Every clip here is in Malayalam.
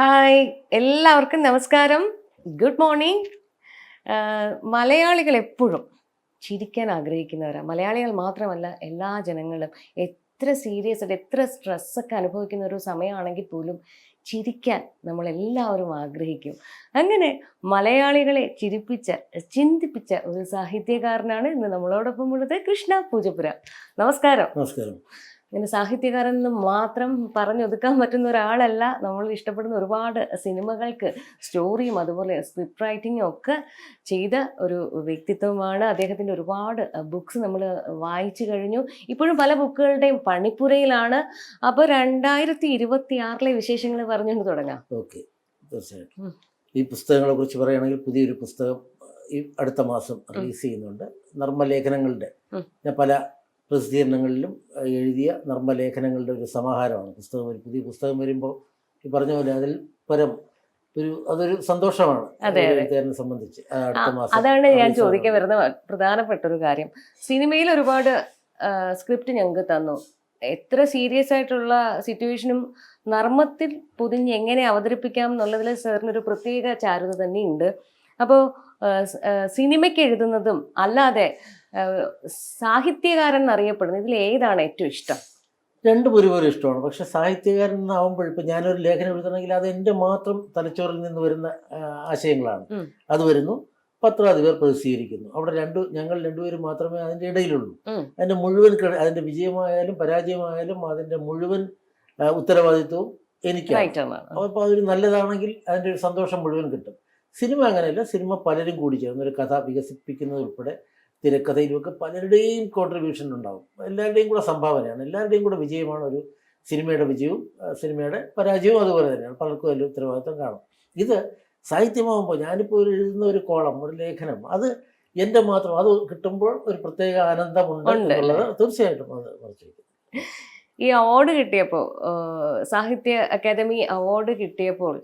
ഹായ് എല്ലാവർക്കും നമസ്കാരം. ഗുഡ് മോർണിംഗ് മലയാളികൾ എപ്പോഴും ചിരിക്കാൻ ആഗ്രഹിക്കുന്നവരാണ് മലയാളികൾ മാത്രമല്ല എല്ലാ ജനങ്ങളും എത്ര സീരിയസ് ആയിട്ട് എത്ര സ്ട്രെസ്സൊക്കെ അനുഭവിക്കുന്ന ഒരു സമയമാണെങ്കിൽ പോലും ചിരിക്കാൻ നമ്മളെല്ലാവരും ആഗ്രഹിക്കും. അങ്ങനെ മലയാളികളെ ചിരിപ്പിച്ച ചിന്തിപ്പിച്ച ഒരു സാഹിത്യകാരനാണ് ഇന്ന് നമ്മളോടൊപ്പം ഉള്ളത് കൃഷ്ണ പൂജപ്പുര. നമസ്കാരം. നമസ്കാരം. ഇങ്ങനെ സാഹിത്യകാരൻ എന്ന് മാത്രം പറഞ്ഞൊതുക്കാൻ പറ്റുന്ന ഒരാളല്ല. നമ്മൾ ഇഷ്ടപ്പെടുന്ന ഒരുപാട് സിനിമകൾക്ക് സ്റ്റോറിയും അതുപോലെ സ്ക്രിപ്റ്റ് റൈറ്റിങ്ങും ഒക്കെ ചെയ്ത ഒരു വ്യക്തിത്വമാണ്. അദ്ദേഹത്തിന്റെ ഒരുപാട് ബുക്ക്സ് നമ്മൾ വായിച്ചു കഴിഞ്ഞു. ഇപ്പോഴും പല ബുക്കുകളുടെയും പണിപ്പുരയിലാണ്. അപ്പോൾ രണ്ടായിരത്തി ഇരുപത്തി ആറിലെ വിശേഷങ്ങൾ പറഞ്ഞുകൊണ്ട് തുടങ്ങാം. ഓക്കെ. തീർച്ചയായിട്ടും. ഈ പുസ്തകങ്ങളെ കുറിച്ച് പറയുകയാണെങ്കിൽ പുതിയൊരു പുസ്തകം ഈ അടുത്ത മാസം റിലീസ് ചെയ്യുന്നുണ്ട്. നർമ്മലേഖനങ്ങളുടെ ലേഖനങ്ങളുടെ ഞാൻ പല പ്രസിദ്ധീകരണങ്ങളിലും എഴുതിയ നർമ്മലേഖനങ്ങളുടെ ഒരു സമാഹാരമാണ്. പുസ്തകം ഒരു പുതിയ പുസ്തകം വരുമ്പോൾ ഈ പറഞ്ഞ പോലെ അതിൽ പരം ഒരു അതൊരു സന്തോഷമാണ്. എഴുത്തുകാരനെ സംബന്ധിച്ച്. അതാണ് ഞാൻ ചോദിക്കാൻ വരുന്ന പ്രധാനപ്പെട്ട ഒരു കാര്യം. സിനിമയിൽ ഒരുപാട് സ്ക്രിപ്റ്റ് ഞങ്ങൾക്ക് തന്നു. എത്ര സീരിയസ് ആയിട്ടുള്ള സിറ്റുവേഷനും നർമ്മത്തിൽ പൊതിഞ്ഞ് എങ്ങനെ അവതരിപ്പിക്കാം എന്നുള്ളതിൽ സാറിനൊരു പ്രത്യേക ചാരുത തന്നെയുണ്ട്. അപ്പോൾ സിനിമയ്ക്ക് എഴുതുന്നതും അല്ലാതെ സാഹിത്യകാരൻ എന്നറിയപ്പെടുന്നത് ഇതിൽ ഏതാണ് ഏറ്റവും ഇഷ്ടം? രണ്ടും ഒരുപോലെ ഇഷ്ടമാണ്. പക്ഷെ സാഹിത്യകാരൻ എന്നാവുമ്പോൾ ഇപ്പം ഞാനൊരു ലേഖനം എഴുതണമെങ്കിൽ അത് എന്റെ മാത്രം തലച്ചോറിൽ നിന്ന് വരുന്ന ആശയങ്ങളാണ്. അത് വരുന്നു. പത്രാധിപർ പ്രസിദ്ധീകരിക്കുന്നു അവിടെ രണ്ടു ഞങ്ങൾ രണ്ടുപേരും മാത്രമേ അതിന്റെ ഇടയിലുള്ളൂ. അതിന്റെ മുഴുവൻ അതിന്റെ വിജയമായാലും പരാജയമായാലും അതിന്റെ മുഴുവൻ ഉത്തരവാദിത്വവും എനിക്കാണ്. അപ്പോൾ അതൊരു നല്ലതാണെങ്കിൽ അതിന്റെ ഒരു സന്തോഷം മുഴുവൻ കിട്ടും. സിനിമ അങ്ങനെയല്ല സിനിമ പലരും കൂടി ചേർന്ന് ഒരു കഥ വികസിപ്പിക്കുന്നത് ഉൾപ്പെടെ തിരക്കഥയിലുമൊക്കെ പലരുടെയും കോൺട്രിബ്യൂഷൻ ഉണ്ടാവും. എല്ലാവരുടെയും കൂടെ സംഭാവനയാണ്. എല്ലാവരുടെയും കൂടെ വിജയമാണ് ഒരു സിനിമയുടെ വിജയവും സിനിമയുടെ പരാജയവും അതുപോലെ തന്നെയാണ്. പലർക്കും അതിൽ ഉത്തരവാദിത്വം കാണും. ഇത് സാഹിത്യമാകുമ്പോൾ ഞാനിപ്പോൾ ഒരു എഴുതുന്ന ഒരു കോളം ഒരു ലേഖനം അത് എന്റെ മാത്രം അത് കിട്ടുമ്പോൾ ഒരു പ്രത്യേക ആനന്ദമുണ്ട് എന്നുള്ളത് തീർച്ചയായിട്ടും അത് മറിച്ചിരിക്കും ഈ അവാർഡ് കിട്ടിയപ്പോൾ സാഹിത്യ അക്കാദമി അവാർഡ് കിട്ടിയപ്പോൾ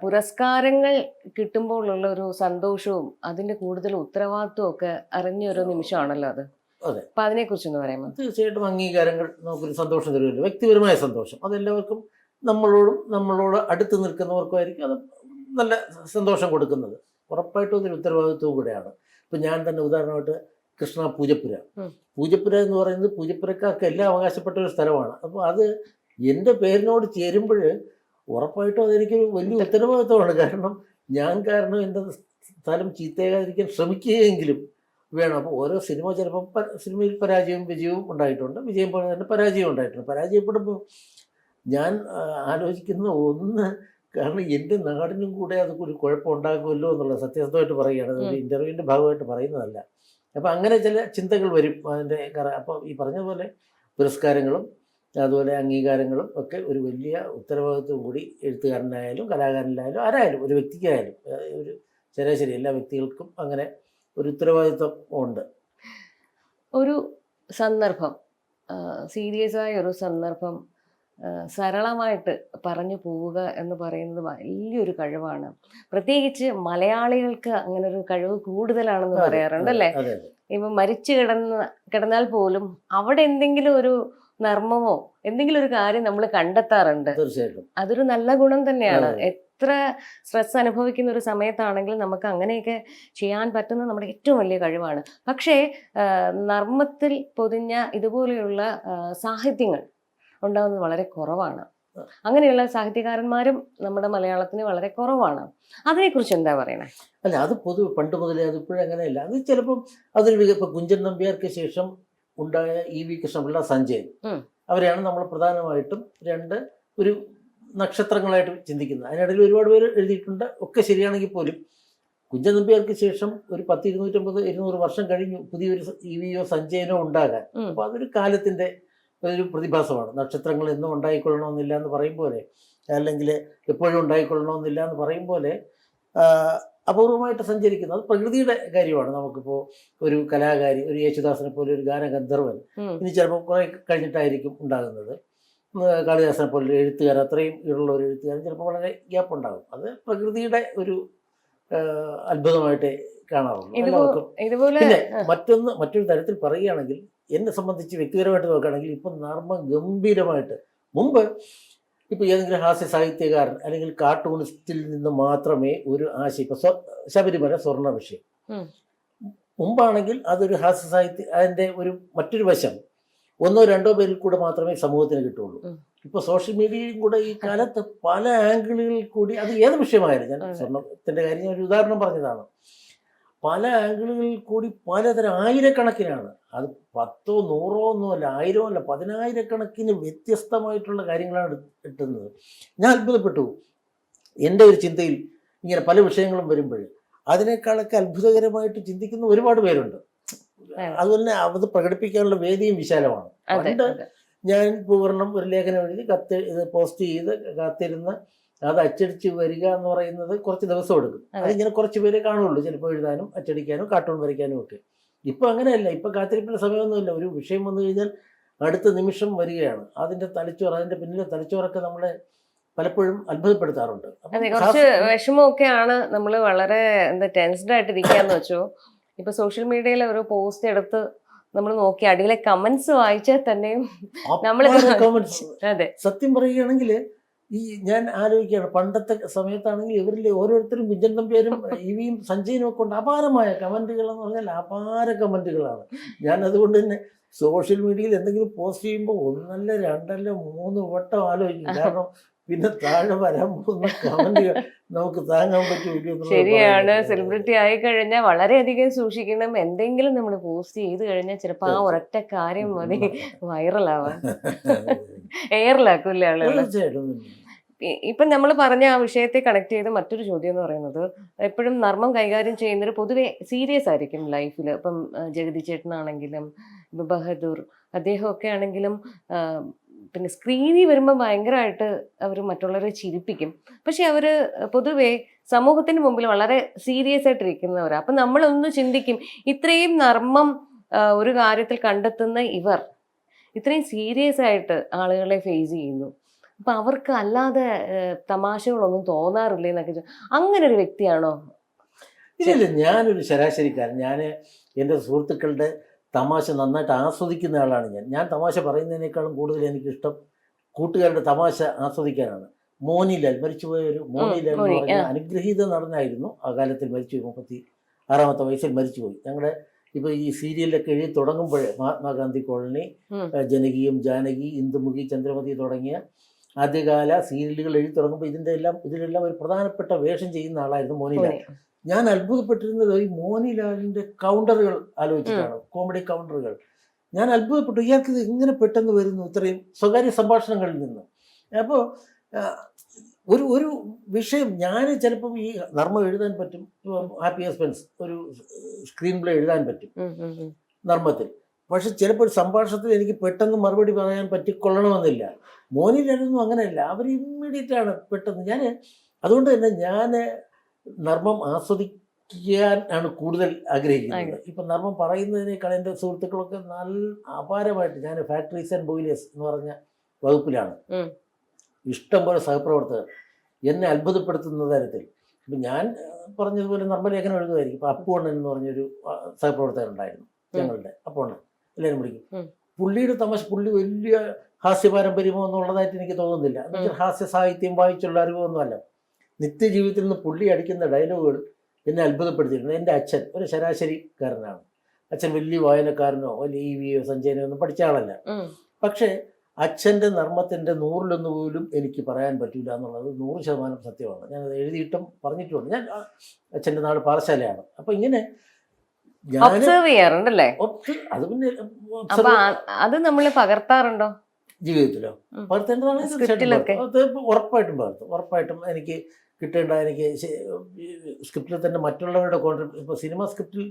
പുരസ്കാരങ്ങൾ കിട്ടുമ്പോഴുള്ള ഒരു സന്തോഷവും അതിന്റെ കൂടുതൽ ഉത്തരവാദിത്വവും ഒക്കെ അറിഞ്ഞൊരു നിമിഷമാണല്ലോ അത്. അതെ. അപ്പൊ അതിനെ കുറിച്ചൊന്ന് പറയാമോ? തീർച്ചയായിട്ടും അംഗീകാരങ്ങൾ നമുക്കൊരു സന്തോഷം തരുമല്ലോ. വ്യക്തിപരമായ സന്തോഷം. അതെല്ലാവർക്കും നമ്മളോടും നമ്മളോട് അടുത്ത് നിൽക്കുന്നവർക്കുമായിരിക്കും അത് നല്ല സന്തോഷം കൊടുക്കുന്നത്. ഉറപ്പായിട്ടും അതിന് ഉത്തരവാദിത്വവും കൂടെയാണ്. ഇപ്പം ഞാൻ തന്നെ ഉദാഹരണമായിട്ട് കൃഷ്ണ പൂജപ്പുര. പൂജപ്പുര എന്ന് പറയുന്നത് പൂജപ്പുരക്കാർക്ക് എല്ലാം അവകാശപ്പെട്ട ഒരു സ്ഥലമാണ്. അപ്പോൾ അത് എന്റെ പേരിനോട് ചേരുമ്പോൾ ഉറപ്പായിട്ടും അതെനിക്കൊരു വലിയ ഉത്തരവാദിത്വമാണ് കാരണം ഞാൻ കാരണം എന്റെ സ്ഥലം ചീത്തയാകാതിരിക്കാൻ ശ്രമിക്കുകയെങ്കിലും വേണം. അപ്പോൾ ഓരോ സിനിമ ചിലപ്പം സിനിമയിൽ പരാജയവും വിജയവും ഉണ്ടായിട്ടുണ്ട്. വിജയം പോലെ തന്നെ പരാജയം ഉണ്ടായിട്ടുണ്ട്. പരാജയപ്പെടുമ്പോൾ ഞാൻ ആലോചിക്കുന്ന ഒന്ന് കാരണം എന്റെ നാടിനും കൂടെ അത് ഒരു കുഴപ്പം ഉണ്ടാകുമല്ലോ എന്നുള്ളത് സത്യസന്ധമായിട്ട് പറയുകയാണ്. ഇന്റർവ്യൂവിന്റെ ഭാഗമായിട്ട് പറയുന്നതല്ല. അപ്പോൾ അങ്ങനെ ചില ചിന്തകൾ വരും അതിന്റെ അപ്പോൾ ഈ പറഞ്ഞ പോലെ പുരസ്കാരങ്ങളും അതുപോലെ അംഗീകാരങ്ങളും ഒക്കെ ഒരു വലിയ ഉത്തരവാദിത്വം കൂടി എഴുത്തുകാരനായാലും കലാകാരനായാലും ആരായാലും ഒരു വ്യക്തിക്കായാലും ഒരു ശരാശരി എല്ലാ വ്യക്തികൾക്കും അങ്ങനെ ഒരു ഉത്തരവാദിത്വം ഉണ്ട്. ഒരു സന്ദർഭം സീരിയസ് ആയ ഒരു സന്ദർഭം സരളമായിട്ട് പറഞ്ഞു പോവുക എന്ന് പറയുന്നത് വലിയൊരു കഴിവാണ്. പ്രത്യേകിച്ച് മലയാളികൾക്ക് അങ്ങനെ ഒരു കഴിവ് കൂടുതലാണെന്ന് പറയാറുണ്ട് അല്ലേ? ഇപ്പം മരിച്ചു കിടന്ന കിടന്നാൽ പോലും അവിടെ എന്തെങ്കിലും ഒരു നർമ്മമോ എന്തെങ്കിലും ഒരു കാര്യം നമ്മൾ കണ്ടെത്താറുണ്ട്. തീർച്ചയായിട്ടും. അതൊരു നല്ല ഗുണം തന്നെയാണ്. എത്ര സ്ട്രെസ് അനുഭവിക്കുന്ന ഒരു സമയത്താണെങ്കിലും നമുക്ക് അങ്ങനെയൊക്കെ ചെയ്യാൻ പറ്റുന്ന നമ്മുടെ ഏറ്റവും വലിയ കഴിവാണ്. പക്ഷേ നർമ്മത്തിൽ പൊതിഞ്ഞ ഇതുപോലെയുള്ള സാഹിത്യങ്ങൾ ഉണ്ടാകുന്നത് വളരെ കുറവാണ്. അങ്ങനെയുള്ള സാഹിത്യകാരന്മാരും നമ്മുടെ മലയാളത്തിന് വളരെ കുറവാണ്. അതിനെക്കുറിച്ച് എന്താ പറയണേ? അല്ല അത് പൊതു പണ്ട് മുതലേ അത് ഇപ്പോഴും അങ്ങനെയല്ല. അത് ചിലപ്പം അതൊരു ഇപ്പൊ കുഞ്ചൻ നമ്പ്യാർക്ക് ശേഷം ഉണ്ടായ ഇ വി കൃഷ്ണപിള്ള സഞ്ജയൻ അവരെയാണ് നമ്മൾ പ്രധാനമായിട്ടും രണ്ട് ഒരു നക്ഷത്രങ്ങളായിട്ട് ചിന്തിക്കുന്നത്. അതിനിടയിൽ ഒരുപാട് പേര് എഴുതിയിട്ടുണ്ട്. ഒക്കെ ശരിയാണെങ്കിൽ പോലും കുഞ്ചൻ നമ്പ്യാർക്ക് ശേഷം ഒരു പത്ത് ഇരുന്നൂറ്റമ്പത് ഇരുന്നൂറ് വർഷം കഴിഞ്ഞു പുതിയൊരു ഇ വിയോ സഞ്ജയനോ ഉണ്ടാകാൻ. അപ്പോൾ അതൊരു കാലത്തിന്റെ ഒരു പ്രതിഭാസമാണ്. നക്ഷത്രങ്ങൾ എന്നും ഉണ്ടായിക്കൊള്ളണമെന്നില്ല എന്ന് പറയും പോലെ അല്ലെങ്കിൽ എപ്പോഴും ഉണ്ടായിക്കൊള്ളണമെന്നില്ല എന്ന് പറയും പോലെ അപൂർവമായിട്ട് സഞ്ചരിക്കുന്നത് പ്രകൃതിയുടെ കാര്യമാണ്. നമുക്കിപ്പോൾ ഒരു കലാകാരി ഒരു യേശുദാസിനെ പോലെ ഒരു ഗാനഗന്ധർവൻ ഇനി ചിലപ്പോൾ കുറേ കഴിഞ്ഞിട്ടായിരിക്കും ഉണ്ടാകുന്നത്. കാളിദാസനെ പോലെ ഒരു എഴുത്തുകാരൻ അത്രയും ഉള്ള ഒരു എഴുത്തുകാരൻ ചിലപ്പോൾ വളരെ ഗ്യാപ്പ് ഉണ്ടാകും അത് പ്രകൃതിയുടെ ഒരു അത്ഭുതമായിട്ടേ കാണാറുള്ളൂ പിന്നെ മറ്റൊന്ന് മറ്റൊരു തരത്തിൽ പറയുകയാണെങ്കിൽ എന്നെ സംബന്ധിച്ച് വ്യക്തിപരമായിട്ട് നോക്കുകയാണെങ്കിൽ ഇപ്പം നർമ്മ ഗംഭീരമായിട്ട് മുമ്പ് ഇപ്പോൾ ഏതെങ്കിലും ഹാസ്യ സാഹിത്യകാരൻ അല്ലെങ്കിൽ കാർട്ടൂണിസ്റ്റിൽ നിന്ന് മാത്രമേ ഒരു ആശയം ഇപ്പോൾ സ്വ- ശബരിമല സ്വർണ വിഷയം. മുമ്പാണെങ്കിൽ അതൊരു ഹാസ്യ സാഹിത്യ അതിന്റെ ഒരു മറ്റൊരു വശം ഒന്നോ രണ്ടോ പേരിൽ കൂടെ മാത്രമേ സമൂഹത്തിന് കിട്ടുള്ളൂ ഇപ്പൊ ഇപ്പോൾ സോഷ്യൽ മീഡിയയും കൂടെ ഈ കാലത്ത് പല ആംഗിളുകളിൽ കൂടി അത് ഏത് വിഷയമായാലും ഞാൻ. സ്വർണത്തിന്റെ കാര്യം ഞാൻ ഒരു ഉദാഹരണം പറഞ്ഞതാണ്. പല ആംഗിളുകളിൽ കൂടി പലതരം ആയിരക്കണക്കിനാണ്. അത് പത്തോ നൂറോ ഒന്നുമല്ല ആയിരമോ അല്ല പതിനായിരക്കണക്കിന് വ്യത്യസ്തമായിട്ടുള്ള കാര്യങ്ങളാണ് കിട്ടുന്നത് ഞാൻ അത്ഭുതപ്പെട്ടു. എന്റെ ഒരു ചിന്തയിൽ ഇങ്ങനെ പല വിഷയങ്ങളും വരുമ്പോൾ അതിനേക്കാളൊക്കെ അത്ഭുതകരമായിട്ട് ചിന്തിക്കുന്ന ഒരുപാട് പേരുണ്ട്. അതെ. അതുപോലെ തന്നെ അത് പ്രകടിപ്പിക്കാനുള്ള വേദിയും വിശാലമാണ്. പണ്ട് ഞാൻ പൂർണം ഒരു ലേഖനം എഴുതി കത്ത് ഇത് പോസ്റ്റ് ചെയ്ത് കാത്തിരുന്ന് അത് അച്ചടിച്ച് വരിക എന്ന് പറയുന്നത് കുറച്ച് ദിവസം എടുക്കും. അതെ. അതിങ്ങനെ കുറച്ച് പേരെ കാണുള്ളൂ. ചിലപ്പോൾ എഴുതാനും അച്ചടിക്കാനും കാർട്ടൂൺ വരയ്ക്കാനും ഒക്കെ. ഇപ്പം അങ്ങനെയല്ല. ഇപ്പം കാത്തിരിപ്പിന്റെ സമയമൊന്നുമില്ല. ഒരു വിഷയം വന്നു കഴിഞ്ഞാൽ അടുത്ത നിമിഷം വരികയാണ്. അതിന്റെ തലച്ചോറ് അതിന്റെ പിന്നിലെ തലച്ചോറൊക്കെ നമ്മളെ പലപ്പോഴും അത്ഭുതപ്പെടുത്താറുണ്ട്. അതെ കുറച്ച് വിഷമമൊക്കെയാണ് നമ്മൾ വളരെ എന്താ ടെൻസ്ഡ് ആയിട്ട് ഇരിക്കാന്ന് വെച്ചോ. ഇപ്പൊ സോഷ്യൽ മീഡിയയിൽ ഒരു പോസ്റ്റ് എടുത്ത് നമ്മൾ നോക്കി അടിയിലെ കമന്റ്സ് വായിച്ചാൽ തന്നെയും നമ്മൾ അതെ. സത്യം പറയുകയാണെങ്കിൽ ഈ ഞാൻ ആലോചിക്കുകയാണ്. പണ്ടത്തെ സമയത്താണെങ്കിൽ ഇവരിൽ ഓരോരുത്തരും കുഞ്ചൻ തമ്പിയാരും ഇവിയും സഞ്ജയനും ഒക്കെ ഉണ്ട്. അപാരമായ കമന്റുകൾ എന്ന് പറഞ്ഞാൽ അപാര കമന്റുകളാണ്. ഞാൻ അതുകൊണ്ട് തന്നെ സോഷ്യൽ മീഡിയയിൽ എന്തെങ്കിലും പോസ്റ്റ് ചെയ്യുമ്പോൾ ഒന്നല്ല രണ്ടല്ല മൂന്ന് വട്ടം ആലോചിക്കും. കാരണം പിന്നെ താഴെ വരാൻ പോകുന്ന കമന്റുകൾ നമുക്ക് താങ്ങാൻ പറ്റൂല ശരിയാണ്. സെലിബ്രിറ്റി ആയി കഴിഞ്ഞാൽ വളരെയധികം സൂക്ഷിക്കണം. എന്തെങ്കിലും നമ്മൾ പോസ്റ്റ് ചെയ്ത് കഴിഞ്ഞാൽ ചിലപ്പോൾ ആ ഒരൊറ്റ കാര്യം മതി. വൈറലാവാൻ എയറിലാക്കൂല്ലേ ആളുകൾ ഇപ്പം നമ്മൾ പറഞ്ഞ ആ വിഷയത്തെ കണക്ട് ചെയ്ത് മറ്റൊരു ചോദ്യം എന്ന് പറയുന്നത് എപ്പോഴും നർമ്മം കൈകാര്യം ചെയ്യുന്നവർ പൊതുവെ സീരിയസ് ആയിരിക്കും ലൈഫിൽ ഇപ്പം ജഗതി ചേട്ടനാണെങ്കിലും ബഹദൂർ അദ്ദേഹമൊക്കെ ആണെങ്കിലും പിന്നെ സ്ക്രീനിൽ വരുമ്പോൾ ഭയങ്കരമായിട്ട് അവർ മറ്റുള്ളവരെ ചിരിപ്പിക്കും. പക്ഷെ അവർ പൊതുവേ സമൂഹത്തിന് മുമ്പിൽ വളരെ സീരിയസ് ആയിട്ടിരിക്കുന്നവരാണ് അപ്പം നമ്മളൊന്ന് ചിന്തിക്കും ഇത്രയും നർമ്മം ഒരു കാര്യത്തിൽ കണ്ടെത്തുന്ന ഇവർ ഇത്രയും സീരിയസ് ആയിട്ട് ആളുകളെ ഫേസ് ചെയ്യുന്നു. അപ്പം അവർക്ക് അല്ലാതെ തമാശകളൊന്നും തോന്നാറില്ല എന്നൊക്കെ അങ്ങനെ ഒരു വ്യക്തിയാണോ? ഇല്ല ഞാനൊരു ശരാശരിക്കാരൻ. ഞാൻ എന്റെ സുഹൃത്തുക്കളുടെ തമാശ നന്നായിട്ട് ആസ്വദിക്കുന്ന ആളാണ് ഞാൻ. ഞാൻ തമാശ പറയുന്നതിനേക്കാളും കൂടുതൽ എനിക്കിഷ്ടം കൂട്ടുകാരുടെ തമാശ ആസ്വദിക്കാനാണ്. മോനിലാൽ മരിച്ചുപോയ ഒരു മോനിലാൽ എന്ന് പറഞ്ഞ അനുഗ്രഹീത നടനായിരുന്നു. ആ കാലത്തിൽ മരിച്ചുപോയി മുപ്പത്തി ആറാമത്തെ വയസ്സിൽ മരിച്ചുപോയി. ഞങ്ങളുടെ ഇപ്പൊ ഈ സീരിയലൊക്കെ എഴുതി തുടങ്ങുമ്പോഴേ മഹാത്മാഗാന്ധി കോളനി. ജനകീയം ജാനകി ഇന്ദുമുഖി ചന്ദ്രമതി തുടങ്ങിയ ആദ്യകാല സീരിയലുകൾ എഴുതി തുടങ്ങുമ്പോൾ ഇതിന്റെ എല്ലാം ഇതിലെല്ലാം ഒരു പ്രധാനപ്പെട്ട വേഷം ചെയ്യുന്ന ആളായിരുന്നു മോനിലാൽ മോനെ. ഞാൻ അത്ഭുതപ്പെട്ടിരുന്നത് ഈ മോനിലാലിന്റെ കൗണ്ടറുകൾ ആലോചിച്ചിട്ടാണ് കോമഡി കൗണ്ടറുകൾ ഞാൻ അത്ഭുതപ്പെട്ടു ഇയാൾക്ക് ഇത് ഇങ്ങനെ പെട്ടെന്ന് വരുന്നു ഇത്രയും സ്വകാര്യ സംഭാഷണങ്ങളിൽ നിന്ന്. അപ്പോൾ ഒരു ഒരു വിഷയം ഞാൻ ചിലപ്പം ഈ നർമ്മം എഴുതാൻ പറ്റും ഹാപ്പി ഹസ്ബൻഡ്സ് ഒരു സ്ക്രീൻ പ്ലേ എഴുതാൻ പറ്റും. നർമ്മത്തിൽ. പക്ഷെ ചിലപ്പോൾ ഒരു സംഭാഷണത്തിൽ എനിക്ക് പെട്ടെന്ന് മറുപടി പറയാൻ പറ്റിക്കൊള്ളണമെന്നില്ല. മോനിലൊന്നും അങ്ങനെയല്ല അവർ ഇമ്മീഡിയറ്റ് ആണ് പെട്ടെന്ന്. ഞാൻ അതുകൊണ്ട് തന്നെ ഞാൻ നർമ്മം ആസ്വദിക്കാൻ ആണ് കൂടുതൽ ആഗ്രഹിക്കുന്നത്. ഇപ്പൊ നർമ്മം പറയുന്നതിനേക്കാൾ എന്റെ സുഹൃത്തുക്കളൊക്കെ നല്ല അപാരമായിട്ട് ഞാൻ ഫാക്ടറീസ് ആൻഡ് ബോയിലേഴ്സ് എന്ന് പറഞ്ഞ വകുപ്പിലാണ്. ഇഷ്ടംപോലെ ഇഷ്ടം പോലെ സഹപ്രവർത്തകർ എന്നെ അത്ഭുതപ്പെടുത്തുന്ന തരത്തിൽ. ഇപ്പം ഞാൻ പറഞ്ഞതുപോലെ നർമ്മലേഖനം എഴുതുമായിരിക്കും. ഇപ്പം അപ്പുവണ്ണൻ എന്ന് പറഞ്ഞൊരു സഹപ്രവർത്തകൻ ഉണ്ടായിരുന്നു ഞങ്ങളുടെ അപ്പുവണ്ണൻ എല്ലാവരും വിളിക്കും. പുള്ളിയുടെ തമാശ പുള്ളി വലിയ ഹാസ്യ പാരമ്പര്യമോ എന്നുള്ളതായിട്ട് എനിക്ക് തോന്നുന്നില്ല. എന്നുവെച്ചാൽ ഹാസ്യ സാഹിത്യം വായിച്ചുള്ള അറിവൊന്നുമല്ല. നിത്യജീവിതത്തിൽ നിന്ന് പുള്ളി അടിക്കുന്ന ഡയലോഗുകൾ എന്നെ അത്ഭുതപ്പെടുത്തിയിട്ടുണ്ട്. എന്റെ അച്ഛൻ ഒരു ശരാശരിക്കാരനാണ്. അച്ഛൻ വലിയ വായനക്കാരനോ വലിയ ഇ വിയോ സഞ്ജയനോ ഒന്നും പഠിച്ച ആളല്ല. പക്ഷെ അച്ഛന്റെ നർമ്മത്തിന്റെ നൂറിലൊന്ന് പോലും എനിക്ക് പറയാൻ പറ്റില്ല എന്നുള്ളത് നൂറ് ശതമാനം സത്യമാണ്. ഞാനത് എഴുതിയിട്ടും പറഞ്ഞിട്ടുണ്ട് ഞാൻ അച്ഛന്റെ നാട് പാറശാലയാണ് അപ്പം ഇങ്ങനെ ഒബ്സർവ് ചെയ്യാറുണ്ടല്ലേ? അത് പിന്നെ അത് നമ്മൾ പകർത്താറുണ്ടോ? ജീവിതത്തിലോ? പകർത്തേണ്ടതാണ് ഉറപ്പായിട്ടും പകർത്തും. ഉറപ്പായിട്ടും എനിക്ക് കിട്ടേണ്ട എനിക്ക് സ്ക്രിപ്റ്റിൽ തന്നെ മറ്റുള്ളവരുടെ കോൺട്രിബ്യൂ ഇപ്പോൾ സിനിമ സ്ക്രിപ്റ്റിൽ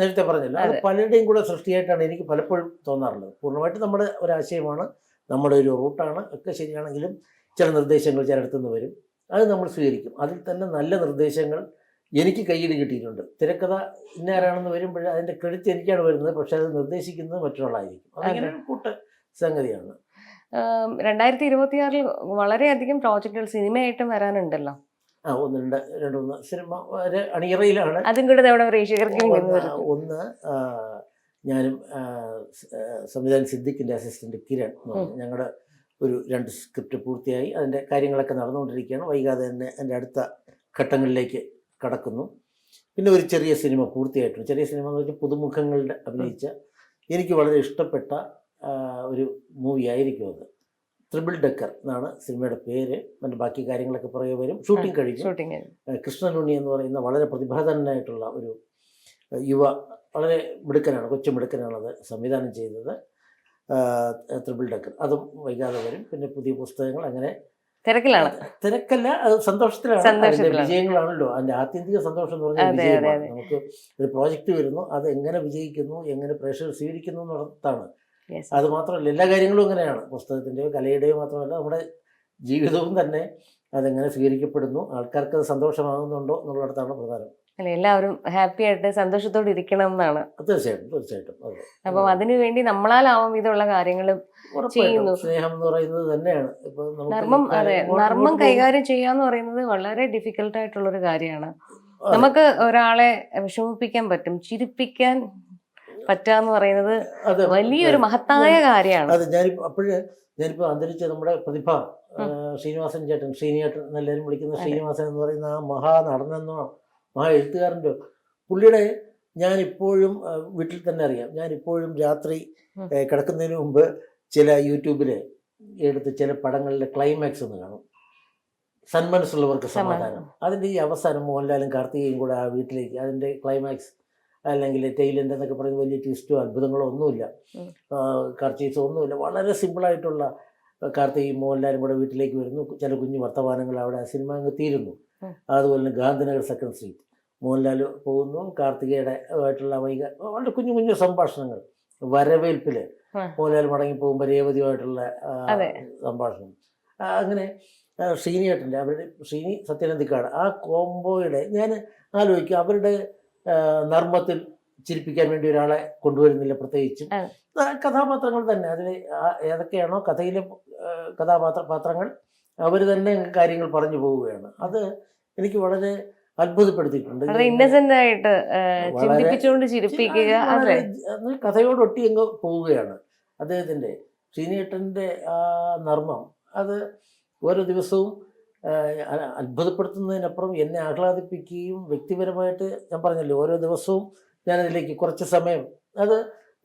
നേരത്തെ പറഞ്ഞല്ലോ അത്. പലരുടെയും കൂടെ സൃഷ്ടിയായിട്ടാണ് എനിക്ക് പലപ്പോഴും തോന്നാറുള്ളത്. പൂർണമായിട്ട് നമ്മുടെ ഒരാശയമാണ് നമ്മുടെ ഒരു റൂട്ടാണ് ഒക്കെ ശരിയാണെങ്കിലും ചില നിർദ്ദേശങ്ങൾ ചിലയിടത്തു നിന്ന് വരും. അത് നമ്മൾ സ്വീകരിക്കും. അതിൽ തന്നെ നല്ല നിർദ്ദേശങ്ങൾ എനിക്ക് കയ്യിൽ കിട്ടിയിട്ടുണ്ട്. തിരക്കഥ ഇന്നാരാണെന്ന് വരുമ്പോൾ അതിന്റെ ക്രെഡിറ്റ് എനിക്കാണ് വരുന്നത് പക്ഷേ അത് നിർദ്ദേശിക്കുന്നത് മറ്റൊരാളായിരിക്കും. അതങ്ങനെ കൂട്ട കൂട്ട് സംഗതിയാണ്. രണ്ടായിരത്തി ഇരുപത്തിയാറിൽ വളരെയധികം പ്രോജക്റ്റുകൾ സിനിമയായിട്ടും വരാനുണ്ടല്ലോ. ആ ഒന്ന് രണ്ട് രണ്ട് മൂന്ന് സിനിമ ഒരു അണിയറയിലാണ്. അതും കൂടെ നമ്മുടെ പ്രേക്ഷകർക്ക് വേണ്ടി ഒന്ന് ഞാനും സംവിധാനം സംവിധായകൻ സിദ്ദിഖിന്റെ അസിസ്റ്റന്റ് കിരൺ ഞങ്ങളുടെ ഒരു രണ്ട് സ്ക്രിപ്റ്റ് പൂർത്തിയായി. അതിന്റെ കാര്യങ്ങളൊക്കെ നടന്നുകൊണ്ടിരിക്കുകയാണ്. വൈകാതെ തന്നെ എന്റെ അടുത്ത ഘട്ടങ്ങളിലേക്ക് കടക്കുന്നു. പിന്നെ ഒരു ചെറിയ സിനിമ പൂർത്തിയായിട്ടുണ്ട്. ചെറിയ സിനിമ എന്ന് വെച്ചാൽ പുതുമുഖങ്ങളുടെ അഭിനയിച്ച എനിക്ക് വളരെ ഇഷ്ടപ്പെട്ട ഒരു മൂവി ആയിരിക്കും അത്. ത്രിബിൾ ഡെക്കർ എന്നാണ് സിനിമയുടെ പേര്. മറ്റു ബാക്കി കാര്യങ്ങളൊക്കെ പുറകെ വരും. ഷൂട്ടിംഗ് കഴിഞ്ഞു. കൃഷ്ണനുണ്ണി എന്ന് പറയുന്ന വളരെ പ്രതിഭാധനനായിട്ടുള്ള ഒരു യുവ വളരെ മിടുക്കനാണ് കൊച്ചു മിടുക്കനാണ് അത് സംവിധാനം ചെയ്തത്. ത്രിബിൾ ഡെക്കർ അതും വൈകാതെ വരും. പിന്നെ പുതിയ പുസ്തകങ്ങൾ അങ്ങനെ തിരക്കിലാണ്. തിരക്കല്ല അത് സന്തോഷത്തിലാണ്. അതിന്റെ. വിജയങ്ങളാണല്ലോ. അതിന്റെ ആത്യന്തിക സന്തോഷം എന്ന് പറഞ്ഞാൽ വിജയമാണ്. നമുക്ക് ഒരു പ്രോജക്റ്റ് വരുന്നു. അത് എങ്ങനെ വിജയിക്കുന്നു എങ്ങനെ പ്രേക്ഷകർ സ്വീകരിക്കുന്നു എന്നുള്ളതാണ്. അത് മാത്രമല്ല എല്ലാ കാര്യങ്ങളും അങ്ങനെയാണ്. പുസ്തകത്തിന്റെയോ കലയുടെയോ മാത്രമല്ല നമ്മുടെ ജീവിതവും തന്നെ അതെങ്ങനെ സ്വീകരിക്കപ്പെടുന്നു. ആൾക്കാർക്ക് അത് സന്തോഷമാകുന്നുണ്ടോ എന്നുള്ളിടത്താണ് പ്രധാനം. അല്ലെ എല്ലാവരും ഹാപ്പി ആയിട്ട് സന്തോഷത്തോടെ ഇരിക്കണം എന്നാണ്. തീർച്ചയായിട്ടും തീർച്ചയായിട്ടും. അപ്പം അതിനു വേണ്ടി നമ്മളാലാവും ഇതുള്ള കാര്യങ്ങളും ചെയ്യുന്നു. സ്നേഹം എന്ന് പറയുന്നത് തന്നെയാണ്. നർമ്മം അതെ നർമ്മം കൈകാര്യം കൈകാര്യം ചെയ്യാന്ന് പറയുന്നത് വളരെ ഡിഫിക്കൽട്ട് ആയിട്ടുള്ള ഒരു കാര്യമാണ് നമുക്ക് ഒരാളെ വിഷമിപ്പിക്കാൻ പറ്റും ചിരിപ്പിക്കാൻ പറ്റാന്ന് പറയുന്നത് വലിയൊരു മഹത്തായ കാര്യമാണ് അതെ ഞാനിപ്പോ അപ്പോഴ് ഞാനിപ്പോ അന്തരിച്ച നമ്മുടെ പ്രതിഭ ശ്രീനിവാസൻ ചേട്ടൻ ശ്രീനിയേട്ടൻ എന്നെല്ലാവരും വിളിക്കുന്ന. ശ്രീനിവാസൻ എന്ന് പറയുന്ന ആ മഹാ നടനെന്നോ മഹാ എഴുത്തുകാരന്റെ പുള്ളിയുടെ ഞാനിപ്പോഴും ഇപ്പോഴും വീട്ടിൽ തന്നെ അറിയാം ഞാനിപ്പോഴും രാത്രി ഉം. ഏ, കിടക്കുന്നതിന് മുമ്പ് ചില യൂട്യൂബിൽ എടുത്ത് ചില പടങ്ങളിലെ ക്ലൈമാക്സ് ഒന്ന് കാണും സന്മനസ്സുള്ളവർക്ക്. സമാധാനം അതിന്റെ ഈ അവസാനം മോഹൻലാലും കാർത്തികയും കൂടെ ആ വീട്ടിലേക്ക് അതിന്റെ ക്ലൈമാക്സ് അല്ലെങ്കിൽ ടെയിലെന്റെ എന്നൊക്കെ പറയുന്ന വലിയ ട്വിസ്റ്റോ അത്ഭുതങ്ങളോ ഒന്നുമില്ല. കർച്ചീസോ ഒന്നുമില്ല. വളരെ സിമ്പിളായിട്ടുള്ള കാർത്തിക് മോഹൻലാലും കൂടെ വീട്ടിലേക്ക് വരുന്നു. ചില കുഞ്ഞു വർത്തമാനങ്ങൾ അവിടെ ആ സിനിമ അങ്ങ് തീരുന്നു. അതുപോലെ തന്നെ ഗാന്ധിനഗർ സെക്കൻഡ് സ്ട്രീറ്റ് മോഹൻലാൽ പോകുന്നു. കാർത്തികയുടെ ആയിട്ടുള്ള വൈക വളരെ കുഞ്ഞു കുഞ്ഞു സംഭാഷണങ്ങൾ. വരവേൽപ്പിൽ മോഹൻലാൽ മടങ്ങി പോകുമ്പോൾ രേവതിയുമായിട്ടുള്ള സംഭാഷണം. അങ്ങനെ ശ്രീനിയേട്ടന്റെ അവരുടെ ശ്രീനി സത്യനന്ദിക്കാട് ആ കോംബോയുടെ ഞാൻ ആലോചിക്കും. അവരുടെ നർമ്മത്തിൽ ചിരിപ്പിക്കാൻ വേണ്ടി ഒരാളെ കൊണ്ടുവരുന്നില്ല പ്രത്യേകിച്ചും. കഥാപാത്രങ്ങൾ തന്നെ. അതിൽ ഏതൊക്കെയാണോ കഥയിലെ കഥാപാത്ര പാത്രങ്ങൾ അവർ തന്നെ കാര്യങ്ങൾ പറഞ്ഞു പോവുകയാണ്. അത് എനിക്ക് വളരെ അത്ഭുതപ്പെടുത്തിയിട്ടുണ്ട്. ഇന്നസെന്റ് ആയിട്ട് ചിന്തിപ്പിച്ചുകൊണ്ട് ചിരിപ്പിക്കുക കഥയോട് ഒട്ടി കഥയോടൊട്ടി അങ്ങ് പോവുകയാണ്. അദ്ദേഹത്തിന്റെ ശ്രീനേട്ടന്റെ ആ നർമ്മം അത് ഓരോ ദിവസവും അത്ഭുതപ്പെടുത്തുന്നതിനപ്പുറം എന്നെ ആഹ്ലാദിപ്പിക്കുകയും വ്യക്തിപരമായിട്ട് ഞാൻ പറഞ്ഞല്ലോ ഓരോ ദിവസവും ഞാൻ അതിലേക്ക് കുറച്ച് സമയം അത്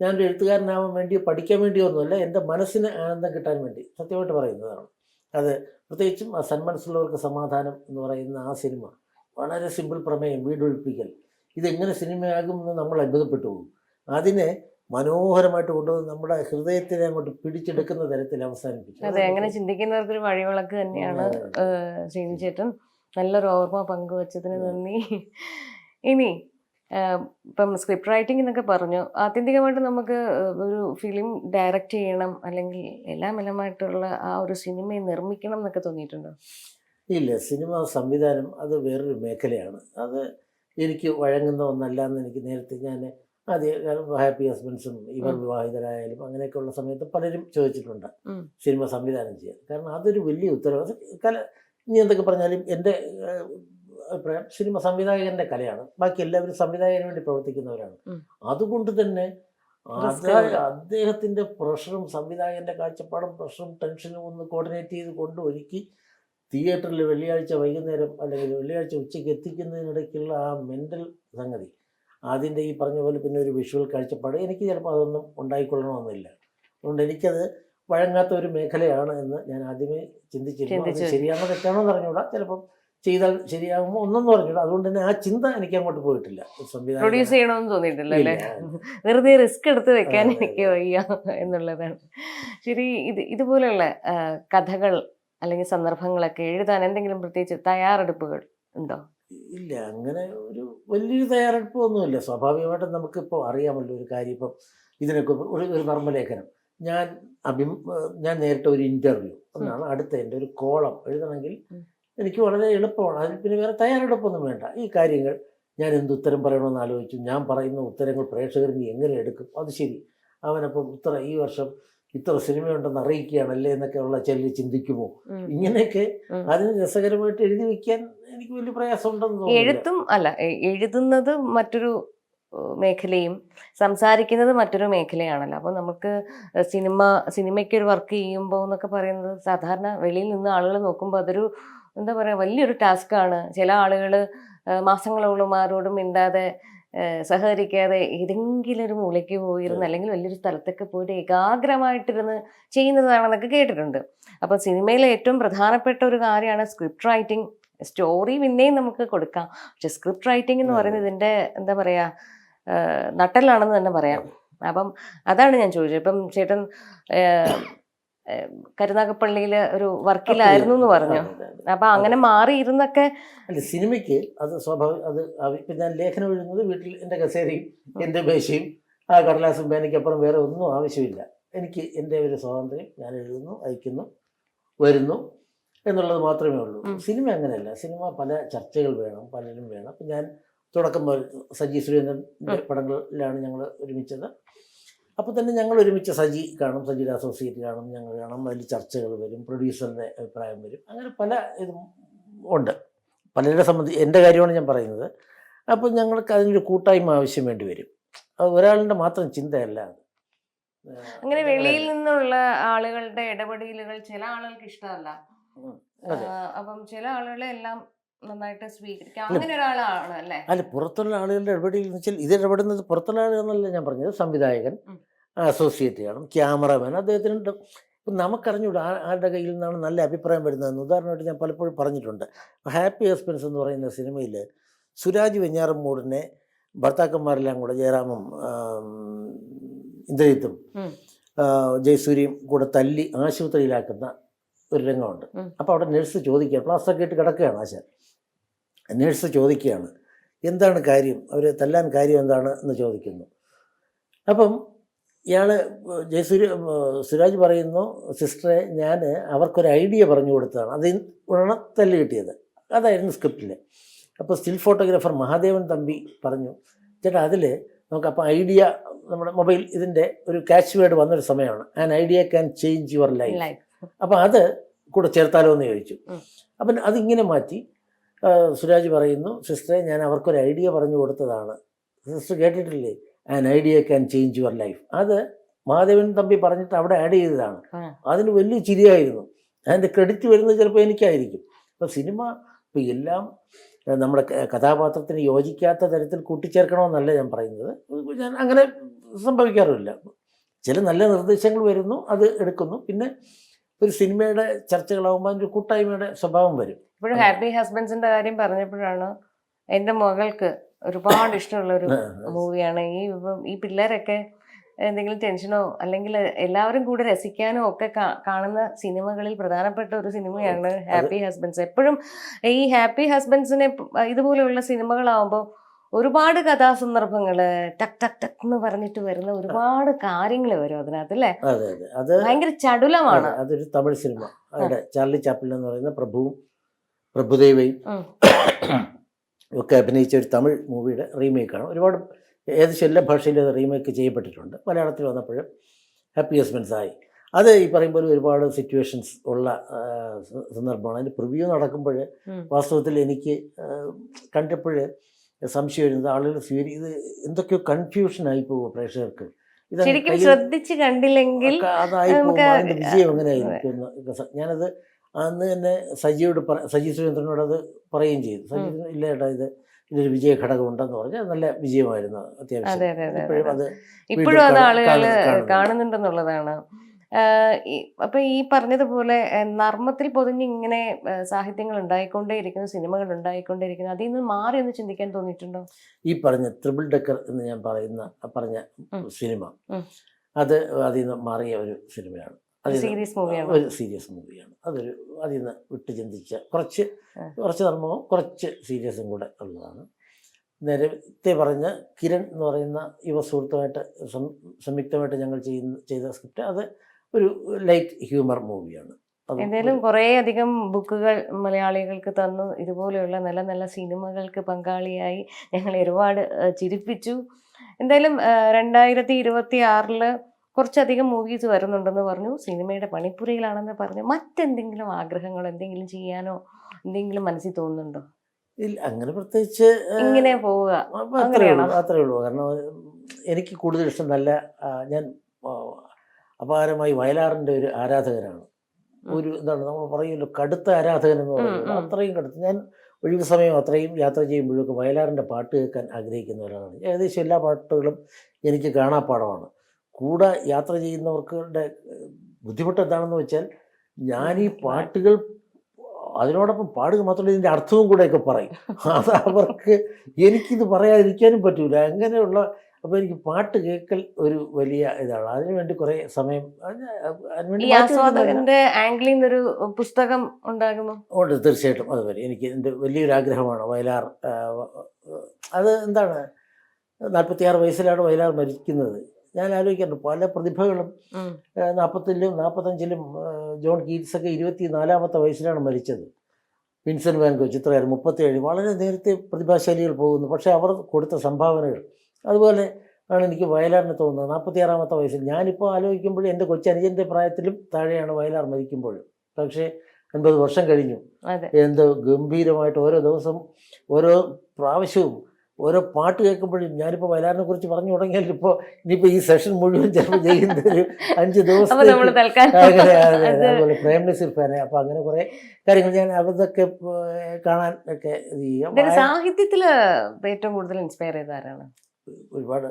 ഞാനൊരു എഴുത്തുകാരനാവാൻ വേണ്ടി പഠിക്കാൻ വേണ്ടിയൊന്നുമല്ല എന്റെ മനസ്സിന് ആനന്ദം കിട്ടാൻ വേണ്ടി സത്യമായിട്ട് പറയുന്നതാണ്. അത് പ്രത്യേകിച്ചും ആ സന്മനസ്സുള്ളവർക്ക് സമാധാനം എന്ന് പറയുന്ന ആ സിനിമ വളരെ സിമ്പിൾ പ്രമേയം വീടൊഴിപ്പിക്കൽ ഇതെങ്ങനെ സിനിമയാകുമെന്ന് നമ്മൾ അത്ഭുതപ്പെട്ടു പോകും. അതിനെ മനോഹരമായിട്ട് കൊണ്ടുവന്ന് നമ്മുടെ ഹൃദയത്തിനെ അങ്ങോട്ട് പിടിച്ചെടുക്കുന്ന തരത്തിൽ അവസാനിപ്പിക്കും അതെ അങ്ങനെ ചിന്തിക്കുന്നവർക്ക് ഒരു വഴിവിളക്ക് തന്നെയാണ് ശ്രീനിച്ചേട്ടൻ നല്ലൊരു ഓർമ്മ പങ്കുവച്ചതിന് നന്ദി. ഇനി ഇപ്പം സ്ക്രിപ്റ്റ് റൈറ്റിംഗ് എന്നൊക്കെ പറഞ്ഞു ആത്യന്തികമായിട്ട് നമുക്ക് ഒരു ഫിലിം ഡയറക്റ്റ് ചെയ്യണം അല്ലെങ്കിൽ എല്ലാ മലമായിട്ടുള്ള ആ ഒരു സിനിമയെ നിർമ്മിക്കണം എന്നൊക്കെ തോന്നിയിട്ടുണ്ടോ? ഇല്ല സിനിമ സംവിധാനം അത് വേറൊരു മേഖലയാണ്. അത് എനിക്ക് വഴങ്ങുന്ന ഒന്നല്ല എന്ന് എനിക്ക് നേരത്തെ ഞാൻ ആദ്യം ഹാപ്പി ഹസ്ബൻഡ്സും ഇവർ. വിവാഹിതരായാലും അങ്ങനെയൊക്കെയുള്ള സമയത്ത് പലരും ചോദിച്ചിട്ടുണ്ട്. സിനിമ സംവിധാനം ചെയ്യാൻ. കാരണം അതൊരു വലിയ ഉത്തരവ്. കല ഇനി എന്തൊക്കെ പറഞ്ഞാലും എന്റെ അഭിപ്രായം സിനിമ സംവിധായകന്റെ കലയാണ്. ബാക്കി എല്ലാവരും സംവിധായകന് വേണ്ടി പ്രവർത്തിക്കുന്നവരാണ്. അതുകൊണ്ട് തന്നെ അദ്ദേഹത്തിന്റെ പ്രഷറും സംവിധായകന്റെ കാഴ്ചപ്പാടും പ്രഷറും ടെൻഷനും ഒന്ന് കോർഡിനേറ്റ് ചെയ്ത് കൊണ്ട് ഒരുക്കി തിയേറ്ററിൽ വെള്ളിയാഴ്ച വൈകുന്നേരം അല്ലെങ്കിൽ വെള്ളിയാഴ്ച ഉച്ചയ്ക്ക് എത്തിക്കുന്നതിനിടയ്ക്കുള്ള ആ മെന്റൽ സംഗതി അതിന്റെ ഈ പറഞ്ഞ പോലെ പിന്നെ ഒരു വിഷ്വൽ കാഴ്ചപ്പാട് എനിക്ക് ചിലപ്പോൾ അതൊന്നും ഉണ്ടായിക്കൊള്ളണമെന്നില്ല. അതുകൊണ്ട് എനിക്കത് വഴങ്ങാത്ത ഒരു മേഖലയാണ് എന്ന് ഞാൻ ആദ്യമേ ചിന്തിച്ചിരുന്നു. അത്. ശരിയാണോ തെറ്റാണോ എന്ന് അറിഞ്ഞൂടാ ചിലപ്പം ചെയ്താൽ ശരിയാകുമ്പോൾ ഒന്നും പറഞ്ഞില്ല അതുകൊണ്ട് തന്നെ ആ ചിന്ത എനിക്ക് അങ്ങോട്ട് പോയിട്ടില്ല. സംവിധാനം പ്രൊഡ്യൂസ് ചെയ്യണമെന്ന് തോന്നിയിട്ടില്ല അല്ലേ? വെറുതെ റിസ്ക് എടുത്ത് വെക്കാൻ എനിക്ക് വയ്യ എന്നുള്ളതാണ്. ശരി ഇത് ഇതുപോലെയുള്ള കഥകൾ അല്ലെങ്കിൽ സന്ദർഭങ്ങളൊക്കെ എഴുതാൻ എന്തെങ്കിലും പ്രത്യേകിച്ച് തയ്യാറെടുപ്പുകൾ ഉണ്ടോ? ഇല്ല അങ്ങനെ ഒരു വലിയൊരു തയ്യാറെടുപ്പ് ഒന്നുമില്ല സ്വാഭാവികമായിട്ടും നമുക്കിപ്പോൾ അറിയാമല്ലോ ഒരു കാര്യം. ഇപ്പം ഇതിനൊക്കെ ഒരു ഒരു നർമ്മലേഖനം ഞാൻ അഭി ഞാൻ നേരിട്ട ഒരു ഇന്റർവ്യൂ എന്നാണ് അടുത്ത എന്റെ ഒരു കോളം എഴുതണമെങ്കിൽ എനിക്ക് വളരെ എളുപ്പമാണ്. അതിൽ പിന്നെ വേറെ തയ്യാറെടുപ്പൊന്നും വേണ്ട. ഈ കാര്യങ്ങൾ ഞാൻ എന്ത് ഉത്തരം പറയണമെന്ന് ആലോചിച്ചു ഞാൻ പറയുന്ന ഉത്തരങ്ങൾ പ്രേക്ഷകരിൽ നിന്ന് എങ്ങനെ എടുക്കും? അത് ശരി. അവനപ്പം ഉത്തരം ഈ വർഷം ഇത്ര സിനിമയുണ്ടെന്ന് അറിയിക്കുകയാണല്ലേ എന്നൊക്കെയുള്ള ചിലർ ചിന്തിക്കുമോ. ഇങ്ങനെയൊക്കെ. അതിന് രസകരമായിട്ട് എഴുതി വെക്കാൻ എനിക്ക് വലിയ പ്രയാസമുണ്ടെന്ന് എഴുത്തും അല്ല എഴുതുന്നത് മറ്റൊരു മേഖലയും സംസാരിക്കുന്നത് മറ്റൊരു മേഖലയാണല്ലോ അപ്പോൾ നമുക്ക് സിനിമ സിനിമയ്ക്ക് ഒരു വർക്ക് ചെയ്യുമ്പോൾ എന്നൊക്കെ പറയുന്നത് സാധാരണ വെളിയിൽ നിന്ന് ആളുകൾ നോക്കുമ്പോൾ അതൊരു എന്താ പറയുക വലിയൊരു ടാസ്ക്കാണ് ചില ആളുകൾ മാസങ്ങളോളം ആരോടും മിണ്ടാതെ സഹകരിക്കാതെ ഏതെങ്കിലും ഒരു മൂലയ്ക്ക് പോയിരുന്ന് അല്ലെങ്കിൽ വലിയൊരു സ്ഥലത്തൊക്കെ പോയിട്ട് ഏകാഗ്രമായിട്ടിരുന്ന് ചെയ്യുന്നതാണെന്നൊക്കെ കേട്ടിട്ടുണ്ട്. അപ്പോൾ സിനിമയിലെ ഏറ്റവും പ്രധാനപ്പെട്ട ഒരു കാര്യമാണ് സ്ക്രിപ്റ്റ് റൈറ്റിംഗ്. സ്റ്റോറി പിന്നെയും നമുക്ക് കൊടുക്കാം. പക്ഷെ സ്ക്രിപ്റ്റ് റൈറ്റിംഗ് എന്ന്. പറയുന്നത് ഇതിന്റെ എന്താ പറയുക നട്ടലാണെന്ന് തന്നെ പറയാം. അപ്പം അതാണ് ഞാൻ ചോദിച്ചത്. ഇപ്പം ചേട്ടൻ കരുനാഗപ്പള്ളിയിൽ ഒരു വർക്കിലായിരുന്നു എന്ന് പറഞ്ഞു. അപ്പം അങ്ങനെ മാറിയിരുന്നൊക്കെ അല്ല സിനിമയ്ക്ക് അത് സ്വാഭാവിക അത് ഇപ്പം ഞാൻ ലേഖനം എഴുതുന്നത് വീട്ടിൽ എന്റെ കസേരയും എന്റെ മേശയും ആ കടലാസും പേനയ്ക്കപ്പുറം വേറെ ഒന്നും ആവശ്യമില്ല. എനിക്ക് എന്റെ ഒരു സ്വാതന്ത്ര്യം ഞാൻ എഴുതുന്നു അയക്കുന്നു വരുന്നു എന്നുള്ളത് മാത്രമേ ഉള്ളൂ. സിനിമ അങ്ങനെയല്ല. സിനിമ പല ചർച്ചകൾ വേണം പലരും വേണം. അപ്പം ഞാൻ തുടക്കം സജി സുരേന്ദ്രന്റെ പടങ്ങളിലാണ് ഞങ്ങൾ ഒരുമിച്ചത്. അപ്പോൾ തന്നെ ഞങ്ങൾ ഒരുമിച്ച് സജി കാണും സജിയുടെ അസോസിയേറ്റ് കാണും ഞങ്ങൾ കാണും. അതിൽ ചർച്ചകൾ വരും പ്രൊഡ്യൂസറിന്റെ അഭിപ്രായം വരും. അങ്ങനെ പല ഇതും ഉണ്ട്. പലരുടെ സംബന്ധിച്ച് എന്റെ കാര്യമാണ് ഞാൻ പറയുന്നത്. അപ്പോൾ ഞങ്ങൾക്ക് അതിനൊരു കൂട്ടായ്മ ആവശ്യം വേണ്ടി വരും. അത് ഒരാളുടെ മാത്രം ചിന്തയല്ല അത്. അങ്ങനെ വെളിയിൽ നിന്നുള്ള ആളുകളുടെ ഇടപെടലുകൾ ചില ആളുകൾക്ക് ഇഷ്ടമല്ല. അപ്പം ചില ആളുകളെ എല്ലാം നന്നായിട്ട് സ്വീകരിക്കാം അങ്ങനെ ഒരാളാണ് അല്ലേ അല്ല പുറത്തുള്ള ആളുകളുടെ ഇടപെടൽ എന്ന് വെച്ചാൽ ഇത് ഇടപെടുന്നത് പുറത്തുള്ള ആളുകളെന്നല്ല ഞാൻ പറഞ്ഞത് സംവിധായകൻ. അസോസിയേറ്റ് കാണും ക്യാമറമാൻ അദ്ദേഹത്തിനുണ്ട്. ഇപ്പം നമുക്കറിഞ്ഞൂടാ ആരുടെ കയ്യിൽ നിന്നാണ് നല്ല അഭിപ്രായം വരുന്നതെന്ന്. ഉദാഹരണമായിട്ട് ഞാൻ പലപ്പോഴും പറഞ്ഞിട്ടുണ്ട്. ഹാപ്പി ഹസ്ബൻഡ്സ് എന്ന് പറയുന്ന സിനിമയിൽ സുരാജ് വെഞ്ഞാറമ്മൂടിനെ ഭർത്താക്കന്മാരെല്ലാം കൂടെ ജയറാമും ഇന്ദ്രജിത്തും. ജയസൂര്യയും കൂടെ തല്ലി ആശുപത്രിയിലാക്കുന്ന ഒരു രംഗമുണ്ട്. അപ്പോൾ അവിടെ നഴ്സ് ചോദിക്കുക പ്ലാസ്റ്ററൊക്കെ ഇട്ട് കിടക്കുകയാണ് ആശാൻ? നേഴ്സ് ചോദിക്കുകയാണ്. എന്താണ് കാര്യം? അവർ തല്ലാൻ കാര്യം എന്താണ് എന്ന് ചോദിക്കുന്നു. അപ്പം ഇയാൾ ജയസൂര്യ സുരാജ് പറയുന്നു സിസ്റ്ററെ ഞാൻ അവർക്കൊരു ഐഡിയ പറഞ്ഞു കൊടുത്തതാണ്. അത് ആണ് തല്ല് കിട്ടിയത്. അതായിരുന്നു സ്ക്രിപ്റ്റിൽ അപ്പോൾ സ്റ്റിൽ ഫോട്ടോഗ്രാഫർ മഹാദേവൻ തമ്പി പറഞ്ഞു ചേട്ടാ അതിൽ നമുക്ക് അപ്പോൾ ഐഡിയ നമ്മുടെ മൊബൈൽ ഇതിന്റെ ഒരു ക്യാച്ച് വേർഡ് വന്നൊരു സമയമാണ്. An idea can change your life. അപ്പോൾ അപ്പം അത് കൂടെ ചേർത്താലോ എന്ന് ചോദിച്ചു. അപ്പം അതിങ്ങനെ മാറ്റി. സുരാജ് പറയുന്നു സിസ്റ്ററെ ഞാൻ അവർക്കൊരു ഐഡിയ പറഞ്ഞു കൊടുത്തതാണ്. സിസ്റ്റർ കേട്ടിട്ടില്ലേ? An idea can change your life അത് മഹാദേവൻ തമ്പി പറഞ്ഞിട്ട് അവിടെ ആഡ് ചെയ്തതാണ്. അതിന് വലിയ ചിരിയായിരുന്നു. അതിന്റെ ക്രെഡിറ്റ് വരുന്നത് ചിലപ്പോൾ എനിക്കായിരിക്കും. അപ്പോൾ സിനിമ ഇപ്പോൾ എല്ലാം നമ്മുടെ കഥാപാത്രത്തിന് യോജിക്കാത്ത തരത്തിൽ കൂട്ടിച്ചേർക്കണമെന്നല്ല ഞാൻ പറയുന്നത്. ഞാൻ അങ്ങനെ സംഭവിക്കാറുമില്ല. ചില നല്ല നിർദ്ദേശങ്ങൾ വരുന്നു അത് എടുക്കുന്നു. പിന്നെ ഒരു സിനിമയുടെ ചർച്ചകളാകുമ്പോൾ അതിന്റെ കൂട്ടായ്മയുടെ സ്വഭാവം വരും. ഇപ്പോഴും ഹാപ്പി ഹസ്ബൻഡ്സിന്റെ കാര്യം പറഞ്ഞപ്പോഴാണ് എന്റെ മകൾക്ക് ഒരുപാട് ഇഷ്ടമുള്ള ഒരു മൂവിയാണ്. ഈ ഈ പിള്ളേരൊക്കെ എന്തെങ്കിലും ടെൻഷനോ അല്ലെങ്കിൽ എല്ലാവരും കൂടെ രസിക്കാനോ ഒക്കെ കാണുന്ന സിനിമകളിൽ പ്രധാനപ്പെട്ട ഒരു സിനിമയാണ് ഹാപ്പി ഹസ്ബൻഡ്സ്. എപ്പോഴും ഈ ഹാപ്പി ഹസ്ബൻഡ്സിനെ ഇതുപോലെയുള്ള സിനിമകളാവുമ്പോൾ ഒരുപാട് കഥാസന്ദർഭങ്ങൾ ടക് ടക് ടക് എന്ന് പറഞ്ഞിട്ട് വരുന്ന ഒരുപാട് കാര്യങ്ങൾ വരും അതിനകത്ത് അല്ലേ? അതെ അതെ. അത് ഭയങ്കര ചടുലമാണ്. അതൊരു തമിഴ് സിനിമ. അവിടെ ചാർലി ചാപ്പിൾ എന്ന് പറയുന്ന പ്രഭുവും പ്രഭുദേവയും. ഒക്കെ അഭിനയിച്ച ഒരു തമിഴ് മൂവിയുടെ റീമേക്കാണ്. ഒരുപാട് ഏകദേശം എല്ലാ ഭാഷയിലും റീമേക്ക് ചെയ്യപ്പെട്ടിട്ടുണ്ട്. മലയാളത്തിൽ വന്നപ്പോഴും ഹാപ്പി ഹസ്ബൻഡ്സ് ആയി. അത് ഈ പറയുമ്പോൾ ഒരുപാട് സിറ്റുവേഷൻസ് ഉള്ള സന്ദർഭമാണ്. അതിന്റെ പ്രിവ്യൂ നടക്കുമ്പോൾ വാസ്തവത്തിൽ എനിക്ക് കണ്ടപ്പോൾ സംശയം വരുന്നത് ആളുകൾ സ്വീകരി ഇത് എന്തൊക്കെയോ കൺഫ്യൂഷൻ ആയി പോകും പ്രേക്ഷകർക്ക്. ശരിക്കും ശ്രദ്ധിച്ച് കണ്ടില്ലെങ്കിൽ അതായി വിജയം. എങ്ങനെയായിരിക്കും ഞാനത് അന്ന് തന്നെ സജിയോട് പറ സജി സുരേന്ദ്രനോട് അത് പറയുകയും ചെയ്തു. സജി ഇല്ല ഏട്ടാ ഇത് ഇതൊരു വിജയ ഘടകം ഉണ്ടെന്ന് പറഞ്ഞാൽ നല്ല വിജയമായിരുന്നു അത്യാവശ്യം. അതെ അതെ അതെ ഇപ്പോഴും അത് ഇപ്പോഴും അത് ആളുകൾ കാണുന്നുണ്ടെന്നുള്ളതാണ്. അപ്പൊ ഈ പറഞ്ഞതുപോലെ നർമ്മത്തിൽ പൊതിഞ്ഞ് ഇങ്ങനെ സാഹിത്യങ്ങൾ ഉണ്ടായിക്കൊണ്ടേയിരിക്കുന്നു സിനിമകൾ ഉണ്ടായിക്കൊണ്ടേയിരിക്കുന്നു അതിൽ നിന്ന് മാറി ഒന്ന് ചിന്തിക്കാൻ തോന്നിയിട്ടുണ്ടോ? ഈ പറഞ്ഞ ത്രിബിൾ ഡെക്കർ എന്ന് ഞാൻ പറയുന്ന പറഞ്ഞ സിനിമ അത് അതിൽ നിന്ന് മാറിയ ഒരു സിനിമയാണ്. സീരിയസ് മൂവിയാണ് ഒരു സീരിയസ് മൂവിയാണ് അതൊരു അതിൽ നിന്ന് വിട്ട് ചിന്തിച്ച കുറച്ച് കുറച്ച് നർമ്മവും കുറച്ച് സീരിയസും കൂടെ ഉള്ളതാണ്. നേരത്തെ പറഞ്ഞ കിരൺ എന്ന് പറയുന്ന യുവ സുഹൃത്തുമായിട്ട് സംയുക്തമായിട്ട് ഞങ്ങൾ ചെയ്യുന്ന ചെയ്ത സ്ക്രിപ്റ്റ് അത് ഒരു ലൈറ്റ് ഹ്യൂമർ മൂവിയാണ്. എന്തായാലും കുറേ അധികം ബുക്കുകൾ മലയാളികൾക്ക് തന്നു. ഇതുപോലെയുള്ള നല്ല നല്ല സിനിമകൾക്ക് പങ്കാളിയായി ഞങ്ങളെ ഒരുപാട് ചിരിപ്പിച്ചു. എന്തായാലും രണ്ടായിരത്തി ഇരുപത്തി ആറിൽ കുറച്ചധികം മൂവീസ് വരുന്നുണ്ടെന്ന് പറഞ്ഞു. സിനിമയുടെ പണിപ്പുരയിലാണെന്ന് പറഞ്ഞു. മറ്റെന്തെങ്കിലും ആഗ്രഹങ്ങൾ എന്തെങ്കിലും ചെയ്യാനോ എന്തെങ്കിലും മനസ്സിൽ തോന്നുന്നുണ്ടോ? ഇല്ല അങ്ങനെ പ്രത്യേകിച്ച് ഇങ്ങനെ പോവുക. അത്രയേ അത്രേ ഉള്ളൂ. അത്രേ ഉള്ളൂ. കാരണം എനിക്ക് കൂടുതൽ ഇഷ്ടം നല്ല ഞാൻ അപാരമായി വയലാറിന്റെ ഒരു ആരാധകനാണ്. ഒരു എന്താണ് നമ്മൾ പറയുമല്ലോ കടുത്ത ആരാധകൻ എന്ന് പറയുന്നത്. അത്രയും കടുത്ത്. ഞാൻ ഒഴിവ് സമയം അത്രയും യാത്ര ചെയ്യുമ്പോഴൊക്കെ വയലാറിന്റെ പാട്ട് കേൾക്കാൻ ആഗ്രഹിക്കുന്ന ഒരാളാണ്. ഏകദേശം എല്ലാ പാട്ടുകളും എനിക്ക് കാണാപ്പാടമാണ് കൂടെ യാത്ര ചെയ്യുന്നവർക്ക് ബുദ്ധിമുട്ട് എന്താണെന്ന് വെച്ചാൽ ഞാൻ ഈ പാട്ടുകൾ അതിനോടൊപ്പം പാടുക മാത്രമല്ല ഇതിന്റെ അർത്ഥവും കൂടെയൊക്കെ പറയും. അത് അവർക്ക് എനിക്കിത് പറയാതിരിക്കാനും പറ്റൂല. അങ്ങനെയുള്ള അപ്പോൾ എനിക്ക് പാട്ട് കേൾക്കൽ ഒരു വലിയ ഇതാണ്. അതിനുവേണ്ടി കുറേ സമയം അതിന് അതിനുവേണ്ടി ആംഗിളിൽ നിന്നൊരു പുസ്തകം ഉണ്ടാകുമോ ഉണ്ട് തീർച്ചയായിട്ടും അത് വരും. എനിക്ക് എന്റെ വലിയൊരു ആഗ്രഹമാണ് വയലാർ അത് എന്താണ്? നാൽപ്പത്തിയാറ് വയസ്സിലാണ് വയലാർ മരിക്കുന്നത്. ഞാൻ ആലോചിക്കാറുണ്ട് പല പ്രതിഭകളും. നാൽപ്പത്തിലും നാൽപ്പത്തഞ്ചിലും ജോൺ കീറ്റ്സൊക്കെ ഇരുപത്തി നാലാമത്തെ വയസ്സിലാണ് മരിച്ചത്. വിൻസെന്റ് വാൻഗോ ചിത്രകാരൻ മുപ്പത്തേഴ് വളരെ നേരത്തെ പ്രതിഭാശാലികൾ പോകുന്നു പക്ഷേ അവർ കൊടുത്ത സംഭാവനകൾ അതുപോലെ ആണ് എനിക്ക് വയലാറിന് തോന്നുന്നത്. നാൽപ്പത്തിയാറാമത്തെ വയസ്സിൽ ഞാനിപ്പോൾ ആലോചിക്കുമ്പോൾ എന്റെ കൊച്ചനുജന്റെ പ്രായത്തിലും താഴെയാണ് വയലാർ മരിക്കുമ്പോൾ പക്ഷേ അൻപത് വർഷം കഴിഞ്ഞു. എന്ത് ഗംഭീരമായിട്ട് ഓരോ ദിവസം ഓരോ പ്രാവശ്യവും ഓരോ പാട്ട് കേൾക്കുമ്പോഴും ഞാനിപ്പോൾ വയലാറിനെ കുറിച്ച് പറഞ്ഞു തുടങ്ങിയാൽ ഇപ്പോൾ ഇനിയിപ്പോൾ ഈ സെഷൻ മുഴുവൻ ചിലപ്പോൾ ചെയ്യുന്ന ഒരു അഞ്ച് ദിവസം അതെ, അതുപോലെ പ്രേം നസീർ ഫാനെ. അപ്പോൾ അങ്ങനെ കുറേ കാര്യങ്ങൾ ഞാൻ അതൊക്കെ കാണാൻ ഒക്കെ ഇത് ചെയ്യാം. സാഹിത്യത്തിൽ ഏറ്റവും കൂടുതൽ ഇൻസ്പയർ ചെയ്ത ആരാണ്? ഒരുപാട്.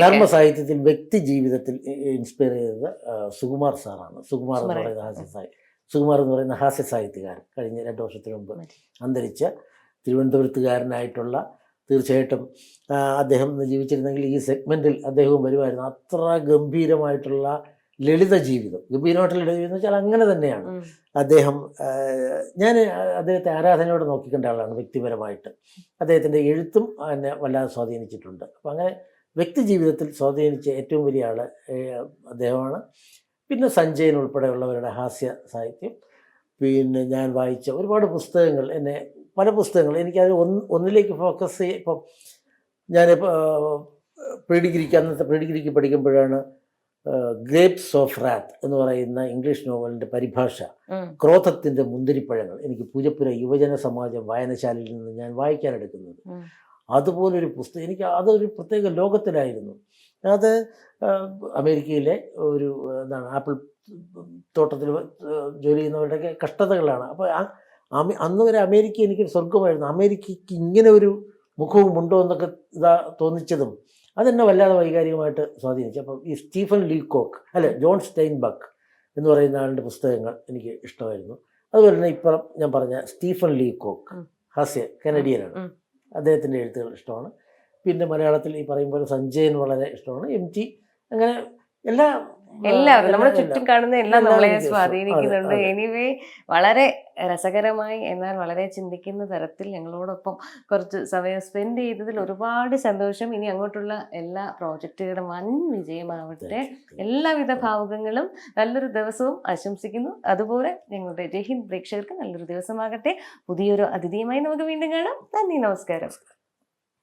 നർമ്മ സാഹിത്യത്തിൽ- വ്യക്തി ജീവിതത്തിൽ ഇൻസ്പയർ ചെയ്തത് സുകുമാർ സാറാണ്. സുകുമാർ എന്ന് പറയുന്ന ഹാസ്യ സാഹിത്യ സുകുമാർ എന്ന് പറയുന്ന ഹാസ്യ സാഹിത്യകാരൻ കഴിഞ്ഞ രണ്ട് വർഷത്തിന് മുമ്പ്. അന്തരിച്ച തിരുവനന്തപുരത്തുകാരനായിട്ടുള്ള തീർച്ചയായിട്ടും അദ്ദേഹം ജീവിച്ചിരുന്നെങ്കിൽ ഈ സെഗ്മെന്റിൽ അദ്ദേഹവും വരുമായിരുന്നു. അത്ര ഗംഭീരമായിട്ടുള്ള ലളിത ജീവിതം ഗംഭീരമായിട്ട് ലളിത ജീവിതം എന്ന് വെച്ചാൽ അങ്ങനെ തന്നെയാണ്. അദ്ദേഹം ഞാൻ അദ്ദേഹത്തെ ആരാധനയോടെ നോക്കിക്കണ്ട ആളാണ് വ്യക്തിപരമായിട്ട്. അദ്ദേഹത്തിന്റെ എഴുത്തും എന്നെ വല്ലാതെ സ്വാധീനിച്ചിട്ടുണ്ട്. അപ്പം അങ്ങനെ വ്യക്തി ജീവിതത്തിൽ സ്വാധീനിച്ച ഏറ്റവും വലിയ ആൾ അദ്ദേഹമാണ്. പിന്നെ സഞ്ജയൻ ഉൾപ്പെടെയുള്ളവരുടെ ഹാസ്യ സാഹിത്യം. പിന്നെ ഞാൻ വായിച്ച ഒരുപാട് പുസ്തകങ്ങൾ എന്നെ പല പുസ്തകങ്ങൾ എനിക്കത് ഒന്ന് ഒന്നിലേക്ക് ഫോക്കസ് ചെയ്യ ഇപ്പം ഞാൻ പ്രീഡിഗ്രിക്ക് അന്നത്തെ പ്രീഡിഗ്രിക്ക് പഠിക്കുമ്പോഴാണ് ഗ്രേപ്സ് ഓഫ് റാത്ത് എന്ന് പറയുന്ന ഇംഗ്ലീഷ് നോവലിന്റെ പരിഭാഷ. ക്രോധത്തിന്റെ മുന്തിരിപ്പഴങ്ങൾ. എനിക്ക് പൂജപ്പുര യുവജന സമാജം വായനശാലയിൽ നിന്ന് ഞാൻ വായിക്കാൻ എടുക്കുന്നത്. ഉം. അതുപോലൊരു പുസ്തകം എനിക്ക് അതൊരു പ്രത്യേക ലോകത്തിലായിരുന്നു. അത് അമേരിക്കയിലെ ഒരു എന്താണ് ആപ്പിൾ തോട്ടത്തിൽ ജോലി ചെയ്യുന്നവരുടെയൊക്കെ കഷ്ടതകളാണ്. അപ്പോൾ ആ- അന്ന് വരെ അമേരിക്ക എനിക്കൊരു സ്വർഗമായിരുന്നു അമേരിക്കയ്ക്ക് ഇങ്ങനെ ഒരു മുഖവും ഉണ്ടോ എന്നൊക്കെ ഇതാ തോന്നിച്ചതും അതെന്നെ വല്ലാതെ വൈകാരികമായിട്ട് സ്വാധീനിച്ചു. അപ്പം ഈ സ്റ്റീഫൻ ലീകോക്ക് അല്ല ജോൺ സ്റ്റെയിൻബക്ക് എന്ന് പറയുന്ന ആളുടെ പുസ്തകങ്ങൾ എനിക്ക് ഇഷ്ടമായിരുന്നു. അതുപോലെ തന്നെ ഇപ്പം ഞാൻ പറഞ്ഞ സ്റ്റീഫൻ ലീകോക്ക് ഹസ്യ കനഡിയനാണ്. അദ്ദേഹത്തിന്റെ എഴുത്തുകൾ ഇഷ്ടമാണ്. പിന്നെ മലയാളത്തിൽ ഈ പറയും പോലെ സഞ്ജയൻ വളരെ ഇഷ്ടമാണ്. എം ടി അങ്ങനെ എല്ലാ എല്ലാവരും നമ്മുടെ ചുറ്റും കാണുന്ന എല്ലാം നമ്മളെ സ്വാധീനിക്കുന്നുണ്ട്. എനിവേ വളരെ രസകരമായി എന്നാൽ വളരെ ചിന്തിക്കുന്ന തരത്തിൽ ഞങ്ങളോടൊപ്പം കുറച്ച് സമയം സ്പെൻഡ് ചെയ്തതിൽ ഒരുപാട് സന്തോഷം. ഇനി അങ്ങോട്ടുള്ള എല്ലാ പ്രോജക്റ്റുകളും വൻ വിജയമാവട്ടെ. എല്ലാവിധ ഭാവുകങ്ങളും നല്ലൊരു ദിവസവും ആശംസിക്കുന്നു. അതുപോലെ ഞങ്ങളുടെ ജയ്ഹിന്ദ് പ്രേക്ഷകർക്ക് നല്ലൊരു ദിവസമാകട്ടെ. പുതിയൊരു അതിഥിയുമായി നമുക്ക് വീണ്ടും കാണാം. നന്ദി നമസ്കാരം.